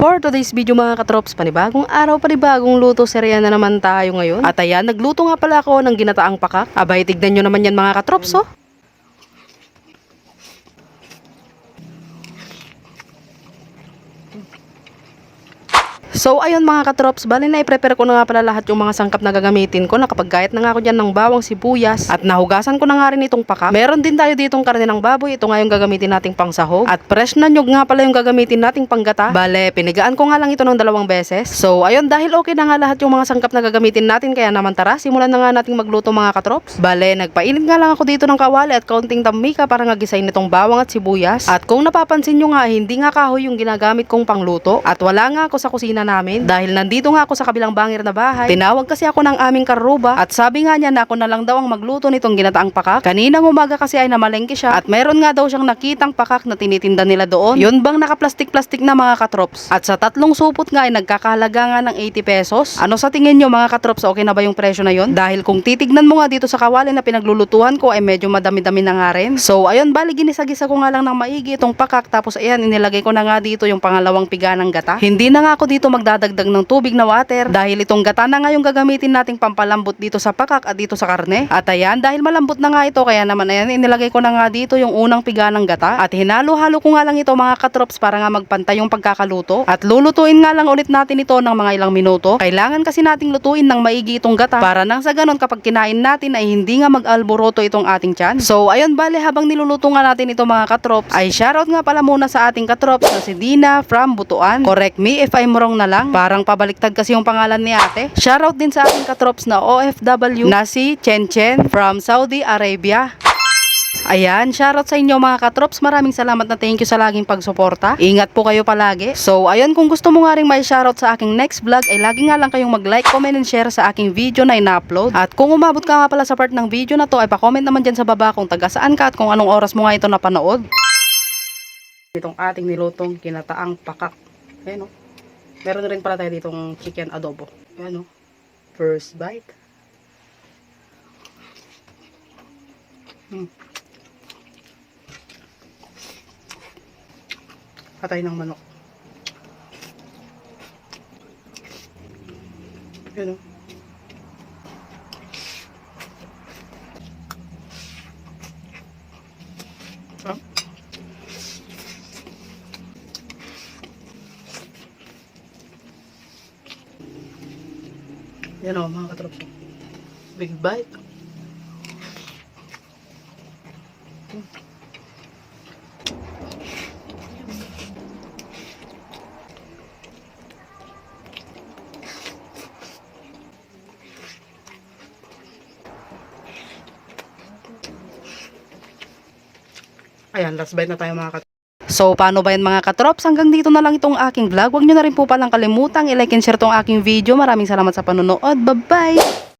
For today's video mga katrops, panibagong araw, panibagong luto, serya na naman tayo ngayon. At ayan, nagluto nga pala ako ng ginataang pakak. Abay, tignan nyo naman yan mga katrops, oh. So ayun mga katrops, bali na i-prepare ko na nga pala lahat yung mga sangkap na gagamitin ko. Nakapag-gayat na nga ako dyan ng bawang sibuyas at nahugasan ko na nga rin itong pakak. Meron din tayo ditong karne ng baboy. Ito nga yung gagamitin nating pangsahog. At fresh na nyog nga pala yung gagamitin nating panggata. Bale, pinigaan ko nga lang ito ng dalawang beses. So ayun, dahil okay na nga lahat yung mga sangkap na gagamitin natin, kaya naman tara, simulan na nga nating magluto mga katrops. Bale, nagpainit nga lang ako dito ng kawali at kaunting tamika para nga gisayin nitong bawang at sibuyas. At kung napapansin nyo nga, hindi nga kahoy yung ginagamit kong pangluto. At wala nga ako sa kusina namin dahil nandito nga ako sa kabilang bangir na bahay. Tinawag kasi ako ng aming karuba at sabi nga niya na ako na lang daw ang magluto nitong ginataang pakak. Kaninang umaga kasi ay namalengke siya at meron nga daw siyang nakitang pakak na tinitinda nila doon. Yun bang nakaplastik-plastik na mga katrops? At sa tatlong supot nga ay nagkakahalaga nga ng 80 pesos. Ano sa tingin nyo mga katrops, okay na ba yung presyo na yon? Dahil kung titignan mo nga dito sa kawali na pinaglulutuhan ko ay medyo madami-dami na nga rin. So ayun, bali ginisa-gisa ko nga lang ng maigi itong pakak tapos ayan, inilagay ko na nga dito yung pangalawang piga ng gata. Hindi na nga ako dito magdadagdag ng tubig na water dahil itong gata na nga yung gagamitin nating pampalambot dito sa pakak at dito sa karne. At ayan, dahil malambot na nga ito kaya naman ayan, inilagay ko na nga dito yung unang piga ng gata at hinalo-halo ko nga lang ito mga katrops para nga magpantay yung pagkakaluto. At lulutuin nga lang ulit natin ito ng mga ilang minuto. Kailangan kasi nating lutuin ng maigi itong gata para nang sa ganon kapag kinain natin ay hindi nga mag-alboroto itong ating tiyan. So ayun bale habang niluluto nga natin ito mga katrops ay shoutout nga pala muna sa ating katrops na si Dina from Butuan. Correct me if I'm wrong na lang. Parang pabaliktad kasi yung pangalan ni ate. Shoutout din sa ating katrops na OFW na si Chen Chen from Saudi Arabia. Ayan, shoutout sa inyo mga katrops. Maraming salamat na thank you sa laging pagsuporta. Ingat po kayo palagi. So, ayun, kung gusto mo nga rin may shoutout sa aking next vlog, ay lagi nga lang kayong mag-like, comment, and share sa aking video na ina-upload. At kung umabot ka nga pala sa part ng video na to, ay pa-comment naman dyan sa baba kung taga saan ka at kung anong oras mo nga ito napanood. Itong ating nilutong kinataang pakak. Ayan o. Meron rin pala tayo ditong chicken adobo. Ayan o. First bite. Hmm. Patay ng manok. Ayan o. Ah. Yan o mga katrops. Big bite. Ayan, last bite na tayo mga katrops. So, paano ba yan mga katrops? Hanggang dito na lang itong aking vlog. Huwag nyo na rin po palang kalimutang i-like and share tong aking video. Maraming salamat sa panonood. Bye-bye!